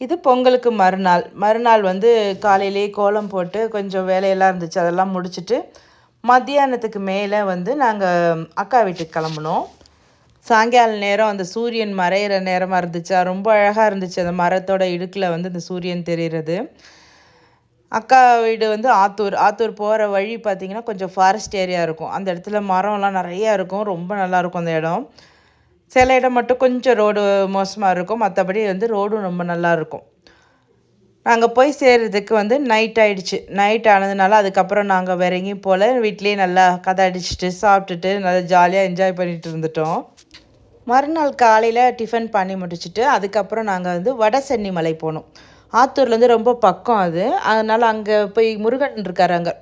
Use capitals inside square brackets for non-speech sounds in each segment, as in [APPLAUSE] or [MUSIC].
இது பொங்கலுக்கு மறுநாள். மறுநாள் வந்து காலையிலேயே கோலம் போட்டு கொஞ்சம் வேலையெல்லாம் இருந்துச்சு அதெல்லாம் முடிச்சுட்டு மத்தியானத்துக்கு மேலே வந்து நாங்கள் அக்கா வீட்டுக்கு கிளம்புனோம். சாயங்கால நேரம் அந்த சூரியன் மறையிற நேரமாக இருந்துச்சு? ரொம்ப அழகாக இருந்துச்சு அந்த மரத்தோட இடுக்கில் வந்து இந்த சூரியன் தெரிகிறது அக்கா வீடு வந்து ஆத்தூர். ஆத்தூர் போகிற வழி பார்த்திங்கன்னா கொஞ்சம் ஃபாரஸ்ட் ஏரியா இருக்கும். அந்த இடத்துல மரம்லாம் நிறையா இருக்கும். ரொம்ப நல்லாயிருக்கும் அந்த இடம். சில இடம் மட்டும் கொஞ்சம் ரோடு மோசமாக இருக்கும். மற்றபடி வந்து ரோடும் ரொம்ப நல்லா இருக்கும். நாங்கள் போய் சேர்கிறதுக்கு வந்து நைட் ஆகிடுச்சு நைட் ஆனதுனால அதுக்கப்புறம் நாங்கள் வேற எங்கேயும் போல் வீட்லேயே நல்லா கதை அடிச்சுட்டு சாப்பிட்டுட்டு நல்லா ஜாலியாக என்ஜாய் பண்ணிட்டு இருந்துட்டோம். மறுநாள் காலையில் டிஃபன் பண்ணி முடிச்சுட்டு அதுக்கப்புறம் நாங்கள் வந்து வடசென்னி மலை போனோம். ஆத்தூர்லேருந்து ரொம்ப பக்கம் அது. அதனால் அங்கே போய் முருகன் இருக்கார் அங்கே.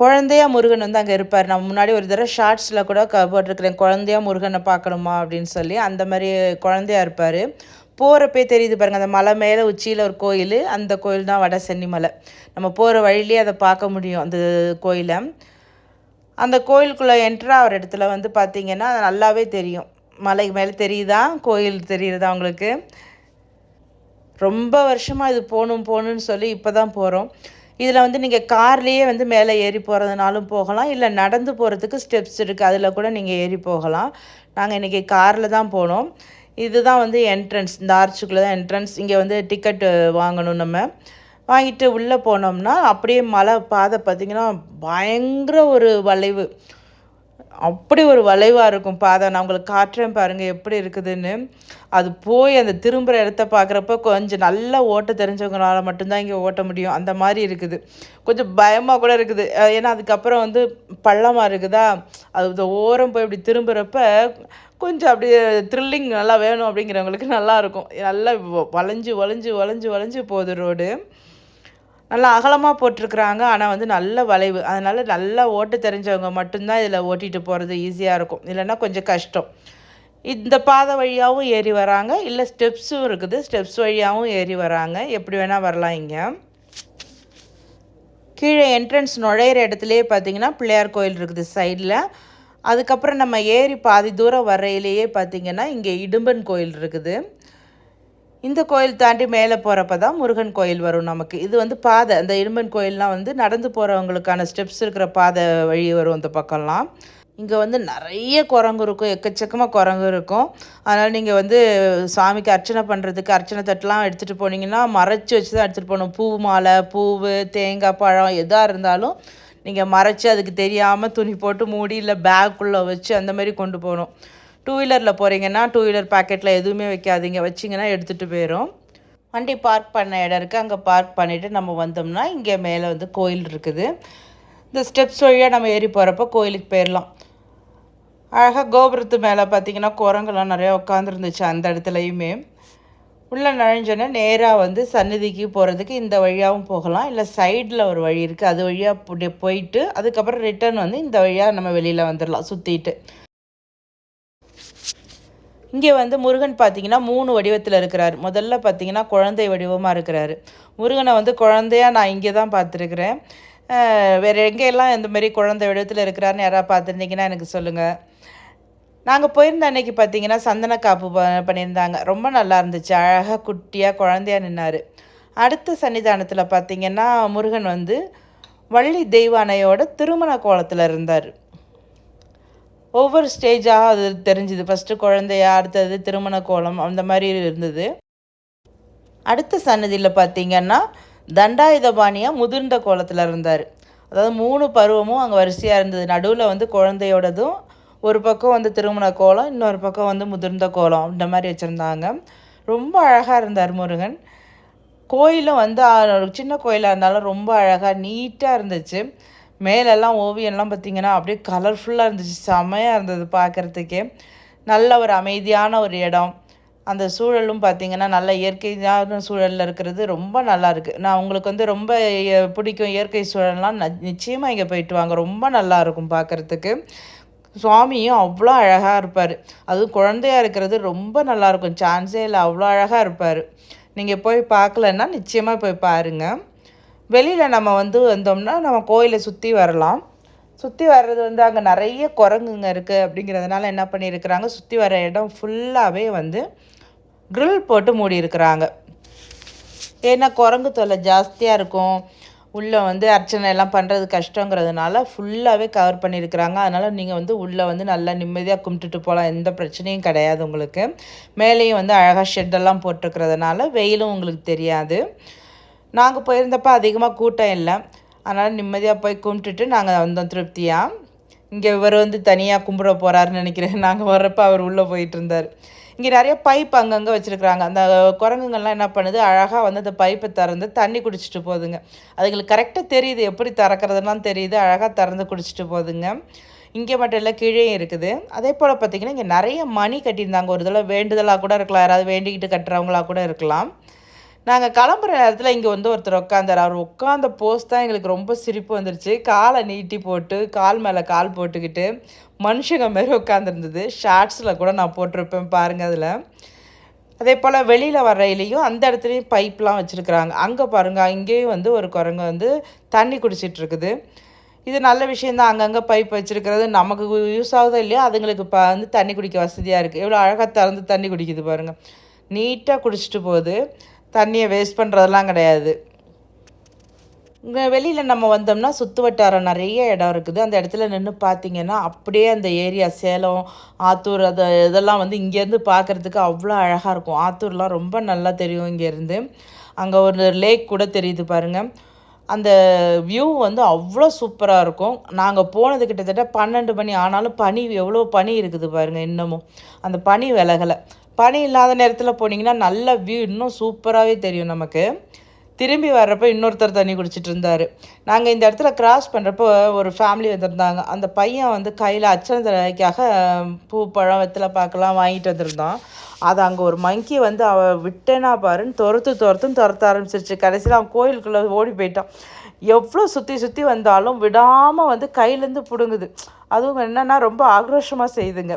குழந்தையா முருகன் வந்து அங்கே இருப்பார். நான் முன்னாடி ஒரு தடவை ஷார்ட்ஸில் கூட போட்டிருக்கிறேன். குழந்தையா முருகனை பார்க்கணுமா அப்படின்னு சொல்லி அந்த மாதிரி குழந்தையா இருப்பார். போகிறப்பே தெரியுது பாருங்கள் அந்த மலை மேலே உச்சியில் ஒரு கோயில் அந்த கோயில் தான் வட சென்னி மலை. நம்ம போகிற வழியிலே அதை பார்க்க முடியும் அந்த கோயிலை. அந்த கோயிலுக்குள்ளே என்ட்ரு ஆகிற இடத்துல வந்து பார்த்திங்கன்னா நல்லாவே தெரியும். மலைக்கு மேலே தெரியுதா? கோயில் தெரியுதா அவங்களுக்கு ரொம்ப வருஷமாக இது போகணும் போகணுன்னு சொல்லி இப்போ தான் போகிறோம் இதில் வந்து நீங்கள் கார்லேயே வந்து மேலே ஏறி போகிறதுனாலும் போகலாம் இல்லை நடந்து போகிறதுக்கு ஸ்டெப்ஸ் இருக்குது அதில் கூட நீங்கள் ஏறி போகலாம். நாங்கள் இன்றைக்கி காரில் தான் போனோம். இதுதான் வந்து என்ட்ரன்ஸ் இந்த ஆர்ச்சுக்குள்ளே தான் என்ட்ரன்ஸ். இங்கே வந்து டிக்கெட்டு வாங்கணும் நம்ம. வாங்கிட்டு உள்ளே போனோம்னா அப்படியே மலை பாதை பார்த்திங்கன்னா பயங்கர ஒரு வளைவு. அப்படி ஒரு வளைவாக இருக்கும். பாதை நான் உங்களுக்கு காட்டுறேன் பாருங்கள் எப்படி இருக்குதுன்னு. அது போய் அந்த திரும்புகிற இடத்த பார்க்குறப்ப கொஞ்சம் நல்லா ஓட்ட தெரிஞ்சவங்களால மட்டும்தான் இங்கே ஓட்ட முடியும். அந்த மாதிரி இருக்குது. கொஞ்சம் பயமாக கூட இருக்குது. ஏன்னா அதுக்கப்புறம் வந்து பள்ளமாக இருக்குதா? அது ஓரம் போய் இப்படி திரும்புகிறப்ப கொஞ்சம் அப்படியே த்ரில்லிங் நல்லா வேணும் அப்படிங்கிறவங்களுக்கு நல்லாயிருக்கும் நல்லா வளைஞ்சு வளைஞ்சு வளைஞ்சு வளைஞ்சு போகுது ரோடு நல்லா அகலமாக போட்டிருக்குறாங்க. ஆனால் வந்து நல்ல வளைவு. அதனால் நல்லா ஓட்ட தெரிஞ்சவங்க மட்டும்தான் இதில் ஓட்டிகிட்டு போகிறது ஈஸியாக இருக்கும். இல்லைன்னா கொஞ்சம் கஷ்டம். இந்த பாதை வழியாகவும் ஏறி வராங்க. இல்லை ஸ்டெப்ஸும் இருக்குது. ஸ்டெப்ஸ் வழியாகவும் ஏறி வராங்க. எப்படி வேணால் வரலாம் இங்கே. கீழே என்ட்ரன்ஸ் நுழையிற இடத்துலையே பார்த்தீங்கன்னா பிள்ளையார் கோயில் இருக்குது சைடில் அதுக்கப்புறம் நம்ம ஏறி பாதி தூரம் வரையிலேயே பார்த்திங்கன்னா இங்கே இடும்பன் கோயில் இருக்குது. இந்த கோயில் தாண்டி மேலே போகிறப்ப தான் முருகன் கோயில் வரும் நமக்கு. இது வந்து பாதை. அந்த இரும்பன் கோயில்லாம் வந்து நடந்து போகிறவங்களுக்கான ஸ்டெப்ஸ் இருக்கிற பாதை வழி வரும் இந்த பக்கம்லாம். இங்கே வந்து நிறைய குரங்கு இருக்கும். எக்கச்சக்கமாக குரங்கு இருக்கும். அதனால் நீங்கள் வந்து சாமிக்கு அர்ச்சனை பண்ணுறதுக்கு அர்ச்சனை தட்டெலாம் எடுத்துகிட்டு போனீங்கன்னா மறைச்சி வச்சு தான் எடுத்துகிட்டு போகணும். பூ மாலை பூவு தேங்காய் பழம் எதாக இருந்தாலும் நீங்கள் மறைச்சி அதுக்கு தெரியாமல் துணி போட்டு மூடி இல்லை பேக்குள்ளே வச்சு அந்த மாதிரி கொண்டு போகணும். டூ வீலரில் போகிறீங்கன்னா டூ வீலர் பேக்கெட்டில் எதுவுமே வைக்காதீங்க. வச்சிங்கன்னா எடுத்துகிட்டு போயிடும் வண்டி பார்க் பண்ண இடம் இருக்குது அங்கே பார்க் பண்ணிவிட்டு நம்ம வந்தோம்னா இங்கே மேலே வந்து கோயில் இருக்குது. இந்த ஸ்டெப்ஸ் வழியாக நம்ம ஏறி போகிறப்ப கோயிலுக்கு போயிடலாம் அழகாக கோபுரத்து மேலே பார்த்திங்கன்னா குரங்கெல்லாம் நிறையா உட்காந்துருந்துச்சு அந்த இடத்துலையுமே. உள்ளே நுழைஞ்சோன்னே நேராக வந்து சந்நிதிக்கு போகிறதுக்கு இந்த வழியாகவும் போகலாம். இல்லை சைடில் ஒரு வழி இருக்குது அது வழியாக போயிட்டு அதுக்கப்புறம் ரிட்டர்ன் வந்து இந்த வழியாக நம்ம வெளியில் வந்துடலாம் சுற்றிட்டு இங்கே வந்து முருகன் பார்த்தீங்கன்னா மூணு வடிவத்தில் இருக்கிறார். முதல்ல பார்த்தீங்கன்னா குழந்தை வடிவமாக இருக்கிறாரு. முருகனை வந்து குழந்தையாக நான் இங்கே தான் பார்த்துருக்குறேன். வேறு எங்கெல்லாம் இந்த மாதிரி குழந்தை வடிவத்தில் இருக்கிறாருன்னு யாராவது பார்த்துருந்தீங்கன்னா எனக்கு சொல்லுங்கள் நாங்கள் போயிருந்த அன்னைக்கு பார்த்தீங்கன்னா சந்தன காப்பு பண்ணியிருந்தாங்க. ரொம்ப நல்லா இருந்துச்சு. அழகாக குட்டியாக குழந்தையாக நின்னார். அடுத்த சன்னிதானத்தில் பார்த்திங்கன்னா முருகன் வந்து வள்ளி தெய்வானையோட திருமண கோலத்தில் இருந்தார். ஒவ்வொரு ஸ்டேஜாக அது தெரிஞ்சுது. ஃபஸ்ட்டு குழந்தையா அடுத்தது திருமண கோலம் அந்த மாதிரி இருந்தது. அடுத்த சன்னதியில் பார்த்திங்கன்னா தண்டாயுதபாணியாக முதிர்ந்த கோலத்தில் இருந்தார். அதாவது மூணு பருவமும் அங்கே வரிசையாக இருந்தது. நடுவில் வந்து குழந்தையோடதும் ஒரு பக்கம் வந்து திருமண கோலம் இன்னொரு பக்கம் வந்து முதிர்ந்த கோலம் இந்த மாதிரி வச்சுருந்தாங்க. ரொம்ப அழகாக இருந்தார் முருகன். கோயிலும் வந்து சின்ன கோயிலாக இருந்தாலும் ரொம்ப அழகாக நீட்டாக இருந்துச்சு. மேலெல்லாம் ஓவியம்லாம் பார்த்திங்கன்னா அப்படியே கலர்ஃபுல்லாக இருந்துச்சு. செமையாக இருந்தது பார்க்குறதுக்கே. நல்ல ஒரு அமைதியான ஒரு இடம். அந்த சூழலும் பார்த்திங்கன்னா நல்ல இயற்கையான சூழலில் இருக்கிறது ரொம்ப நல்லாயிருக்கு நான் உங்களுக்கு வந்து ரொம்ப பிடிக்கும் இயற்கை சூழல்லாம் நிச்சயமாக இங்கே போயிட்டு வாங்க. ரொம்ப நல்லாயிருக்கும் பார்க்குறதுக்கு. சுவாமியும் அவ்வளோ அழகாக இருப்பார். அதுவும் குழந்தையாக இருக்கிறது ரொம்ப நல்லாயிருக்கும் சான்ஸே இல்லை அவ்வளோ அழகாக இருப்பார். நீங்கள் போய் பார்க்கலன்னா நிச்சயமாக போய் பாருங்கள் வெளியில் நம்ம வந்து வந்தோம்னா நம்ம கோயிலை சுற்றி வரலாம். சுற்றி வர்றது வந்து அங்கே நிறைய குரங்குங்க இருக்குது அப்படிங்கிறதுனால என்ன பண்ணியிருக்கிறாங்க? சுற்றி வர இடம் ஃபுல்லாகவே வந்து க்ரில் போட்டு மூடி இருக்கிறாங்க ஏன்னா குரங்கு தொல்லை ஜாஸ்தியாக இருக்கும். உள்ளே வந்து அர்ச்சனை எல்லாம் பண்ணுறது கஷ்டங்கிறதுனால ஃபுல்லாகவே கவர் பண்ணியிருக்கிறாங்க. அதனால் நீங்கள் வந்து உள்ளே வந்து நல்லா நிம்மதியாக கும்பிட்டுட்டு போகலாம் எந்த பிரச்சனையும் கிடையாது உங்களுக்கு. மேலேயும் வந்து அழகாக ஷெட்டெல்லாம் போட்டிருக்கிறதுனால வெயிலும் உங்களுக்கு தெரியாது. நாங்கள் போயிருந்தப்போ அதிகமாக கூட்டம் இல்லை. அதனால் நிம்மதியாக போய் கும்பிட்டுட்டு நாங்கள் வந்தோம் திருப்தியாக இங்கே இவர் வந்து தனியாக கும்பிட போகிறாருன்னு நினைக்கிறேன். [LAUGHS] நாங்கள் வர்றப்போ அவர் உள்ளே போயிட்டு இருந்தார். இங்கே நிறைய பைப் அங்கங்கே வச்சுருக்குறாங்க. அந்த குரங்குங்கள்லாம் என்ன பண்ணுது? அழகாக வந்து அந்த பைப்பை திறந்து தண்ணி குடிச்சிட்டு போகுதுங்க. அதுங்களுக்கு கரெக்டாக தெரியுது எப்படி திறக்கிறதுலாம் தெரியுது. அழகாக திறந்து குடிச்சிட்டு போகுதுங்க. இங்கே மட்டும் இல்லை கீழே இருக்குது. அதே போல் பார்த்திங்கன்னா இங்கே நிறைய மணி கட்டியிருந்தாங்க. ஒரு தடவை வேண்டுதலாக கூட இருக்கலாம். யாராவது வேண்டிக்கிட்டு கட்டுறவங்களாக கூட இருக்கலாம். நாங்கள் கிளம்புற நேரத்தில் இங்கே வந்து ஒருத்தர் உட்காந்தார் அவர் உட்காந்த போஸ்ட் தான் எங்களுக்கு ரொம்ப சிரிப்பு வந்துருச்சு. காலை நீட்டி போட்டு கால் மேலே கால் போட்டுக்கிட்டு மனுஷங்க மாரி உட்காந்துருந்தது ஷார்ட்ஸில் கூட நான் போட்டிருப்பேன் பாருங்கள் அதில். அதே போல் வெளியில் வரையிலையும் அந்த இடத்துலையும் பைப்லாம் வச்சுருக்குறாங்க. அங்கே பாருங்கள் அங்கேயும் வந்து ஒரு குரங்கு வந்து தண்ணி குடிச்சிட்ருக்குது இது நல்ல விஷயந்தான் அங்கங்கே பைப் வச்சுருக்கிறது நமக்கு யூஸ் ஆகுதோ இல்லையோ அதுங்களுக்கு இப்போ வந்து தண்ணி குடிக்க வசதியாக இருக்குது எவ்வளோ அழகாக திறந்து தண்ணி குடிக்குது பாருங்கள் நீட்டாக குடிச்சிட்டு போகுது. தண்ணியை வேஸ்ட் பண்ணுறதெல்லாம் கிடையாது. இங்கே வெளியில் நம்ம வந்தோம்னா சுற்று வட்டாரம் நிறைய இடம் இருக்குது. அந்த இடத்துல நின்று பார்த்தீங்கன்னா அப்படியே அந்த ஏரியா சேலம் ஆத்தூர் அதை இதெல்லாம் வந்து இங்கேருந்து பார்க்குறதுக்கு அவ்வளோ அழகாக இருக்கும். ஆத்தூர்லாம் ரொம்ப நல்லா தெரியும் இங்கேருந்து அங்கே ஒரு லேக் கூட தெரியுது பாருங்கள் அந்த வியூ வந்து அவ்வளோ சூப்பராக இருக்கும். நாங்கள் போனது கிட்டத்தட்ட பன்னெண்டு மணி ஆனாலும் பனி எவ்வளோ பனி இருக்குது பாருங்கள் இன்னமும். அந்த பனி விலகலை. பனி இல்லாத நேரத்தில் போனீங்கன்னா நல்ல வியூ இன்னும் சூப்பராகவே தெரியும் நமக்கு. திரும்பி வர்றப்போ இன்னொருத்தர் தண்ணி குடிச்சிட்டு இருந்தார். நாங்கள் இந்த இடத்துல கிராஸ் பண்ணுறப்போ ஒரு ஃபேமிலி வந்திருந்தாங்க. அந்த பையன் வந்து கையில் அச்சனை தலைக்காக பூ பழம் வெத்தலை பார்க்கலாம் வாங்கிட்டு வந்திருந்தான். அது அங்கே ஒரு மங்கி வந்து அவ விட்டேனா பாருன்னு துரத்து துரத்துன்னு துரத்த ஆரம்பிச்சிருச்சு. கடைசியில் அவன் கோயிலுக்குள்ளே ஓடி போயிட்டான். எவ்வளோ சுற்றி சுற்றி வந்தாலும் விடாமல் வந்து கையிலேருந்து பிடுங்குது. அதுவும் என்னென்னா ரொம்ப ஆக்ரோஷமாக செய்யுதுங்க.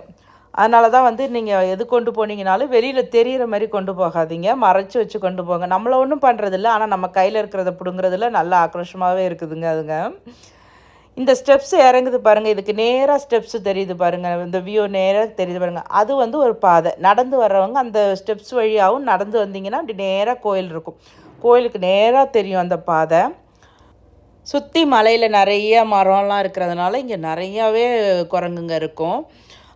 அதனால தான் வந்து நீங்கள் எது கொண்டு போனீங்கனாலும் வெளியில் தெரிகிற மாதிரி கொண்டு போகாதீங்க. மறைச்சி வச்சு கொண்டு போங்க. நம்மளை ஒன்றும் பண்ணுறதில்ல ஆனால் நம்ம கையில் இருக்கிறத பிடுங்குறதுல நல்ல ஆக்ரோஷமாகவே இருக்குதுங்க அதுங்க. இந்த ஸ்டெப்ஸ் இறங்குது பாருங்கள் இதுக்கு நேராக ஸ்டெப்ஸ் தெரியுது பாருங்கள் இந்த வியூ நேராக தெரியுது பாருங்கள் அது வந்து ஒரு பாதை. நடந்து வர்றவங்க அந்த ஸ்டெப்ஸ் வழியாகவும் நடந்து வந்தீங்கன்னா அப்படி நேராக கோயில் இருக்கும். கோயிலுக்கு நேராக தெரியும் அந்த பாதை. சுற்றி மலையில் நிறைய மரம்லாம் இருக்கிறதுனால இங்கே நிறையாவே குரங்குங்க இருக்கும்.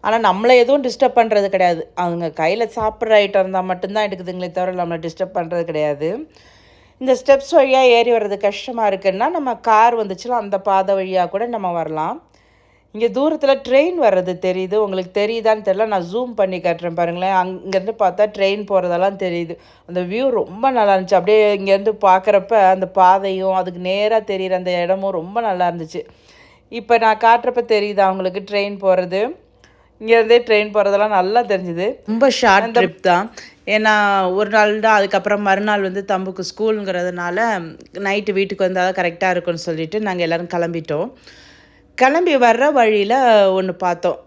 ஆனால் நம்மளை எதுவும் டிஸ்டர்ப் பண்ணுறது கிடையாது. அவங்க கையில் சாப்பிட்ற ஐட்டம் இருந்தால் மட்டும்தான் எடுக்குதுங்களே தவிர நம்மளை டிஸ்டர்ப் பண்ணுறது கிடையாது. இந்த ஸ்டெப்ஸ் வழியாக ஏறி வர்றது கஷ்டமாக இருக்குன்னா நம்ம கார் வந்துச்சுன்னா அந்த பாதை வழியாக கூட நம்ம வரலாம். இங்கே தூரத்தில் ட்ரெயின் வர்றது தெரியுது. உங்களுக்கு தெரியுதான்னு தெரியல. நான் ஜூம் பண்ணி காட்டுறேன் பாருங்களேன். அங்கேருந்து பார்த்தா ட்ரெயின் போகிறதெல்லாம் தெரியுது. அந்த வியூ ரொம்ப நல்லா இருந்துச்சு. அப்படியே இங்கேருந்து பார்க்குறப்ப அந்த பாதையும் அதுக்கு நேராக தெரிகிற அந்த இடமும் ரொம்ப நல்லா இருந்துச்சு. இப்போ நான் காட்டுறப்ப தெரியுது அவங்களுக்கு ட்ரெயின் போகிறது இங்கேருந்தே ட்ரெயின் போகிறதெல்லாம் நல்லா தெரிஞ்சுது. ரொம்ப ஷார்ட் ட்ரிப் தான். ஏன்னா ஒரு நாள் தான் அதுக்கப்புறம் மறுநாள் வந்து தம்புக்கு ஸ்கூலுங்கிறதுனால நைட்டு வீட்டுக்கு வந்தால் கரெக்டாக இருக்கும்னு சொல்லிட்டு நாங்கள் எல்லோரும் கிளம்பிட்டோம். கிளம்பி வர்ற வழியில் ஒன்று பார்த்தோம்.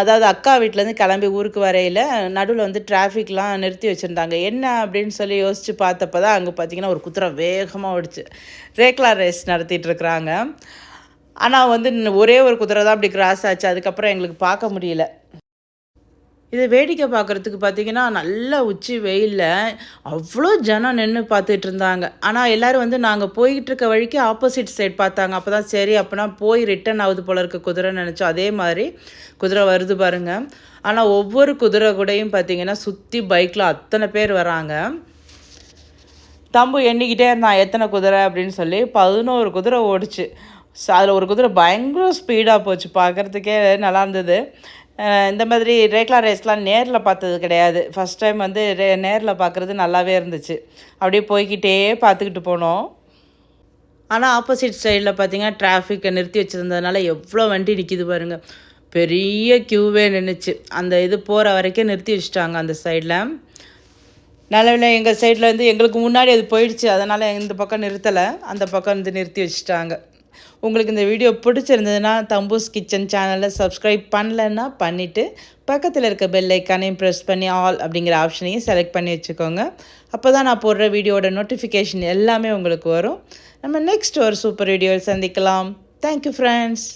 அதாவது அக்கா வீட்டிலேருந்து கிளம்பி ஊருக்கு வரையில் நடுவில் வந்து டிராஃபிக்லாம் நிறுத்தி வச்சுருந்தாங்க. என்ன அப்படின்னு சொல்லி யோசித்து பார்த்தப்ப தான் அங்கே பார்த்தீங்கன்னா ஒரு குதிரை வேகமாக ஓடிச்சு. ரேக்லா ரேஸ் நடத்திட்டு இருக்கிறாங்க. ஆனால் வந்து ஒரே ஒரு குதிரை தான் அப்படி கிராஸ் ஆச்சு. அதுக்கப்புறம் எங்களுக்கு பார்க்க முடியல. இதை வேடிக்கை பார்க்குறதுக்கு பார்த்தீங்கன்னா நல்ல உச்சி வெயிலில் அவ்வளோ ஜனம் நின்று பார்த்துட்டு இருந்தாங்க. ஆனால் எல்லோரும் வந்து நாங்கள் போய்கிட்டு இருக்க வழிக்கு ஆப்போசிட் சைட் பார்த்தாங்க. அப்போ தான் சரி அப்போனா போய் ரிட்டன் ஆகுது போல இருக்க குதிரைன்னு நினச்சோம். அதே மாதிரி குதிரை வருது பாருங்கள் ஆனால் ஒவ்வொரு குதிரை கூடையும் பார்த்தீங்கன்னா சுற்றி பைக்கில் அத்தனை பேர் வராங்க. தம்பு எண்ணிக்கிட்டே இருந்தான் எத்தனை குதிரை அப்படின்னு சொல்லி பதினோரு குதிரை ஓடிச்சு. ஸோ அதில் ஒரு குதிரை பயங்கர ஸ்பீடாக போச்சு. பார்க்குறதுக்கே நல்லா இருந்தது. இந்த மாதிரி ரேக்லா ரேஸ்லாம் நேரில் பார்த்தது கிடையாது. ஃபஸ்ட் டைம் வந்து ரே நேரில் பார்க்குறது நல்லாவே இருந்துச்சு. அப்படியே போய்கிட்டே பார்த்துக்கிட்டு போனோம். ஆனால் ஆப்போசிட் சைடில் பார்த்தீங்கன்னா டிராஃபிக்கை நிறுத்தி வச்சுருந்ததுனால எவ்வளோ வண்டி நிற்கிது பாருங்கள் பெரிய க்யூவே நின்றுச்சு அந்த இது போகிற வரைக்கும் நிறுத்தி வச்சுட்டாங்க அந்த சைடில் நல்லவில்லை எங்கள் சைடில் வந்து எங்களுக்கு முன்னாடி அது போயிடுச்சு. அதனால் இந்த பக்கம் நிறுத்தலை. அந்த பக்கம் வந்து நிறுத்தி வச்சுட்டாங்க. உங்களுக்கு இந்த வீடியோ பிடிச்சிருந்ததுன்னா தம்பூஸ் கிச்சன் சேனலை சப்ஸ்கிரைப் பண்ணலன்னா பண்ணிவிட்டு பக்கத்தில் இருக்க பெல் ஐக்கானையும் ப்ரெஸ் பண்ணி ஆல் அப்படிங்கிற ஆப்ஷனையும் செலக்ட் பண்ணி வச்சுக்கோங்க. அப்போ தான் நான் போடுற வீடியோட நோட்டிஃபிகேஷன் எல்லாமே உங்களுக்கு வரும். நம்ம நெக்ஸ்ட் ஒரு சூப்பர் வீடியோவில் சந்திக்கலாம். Thank you friends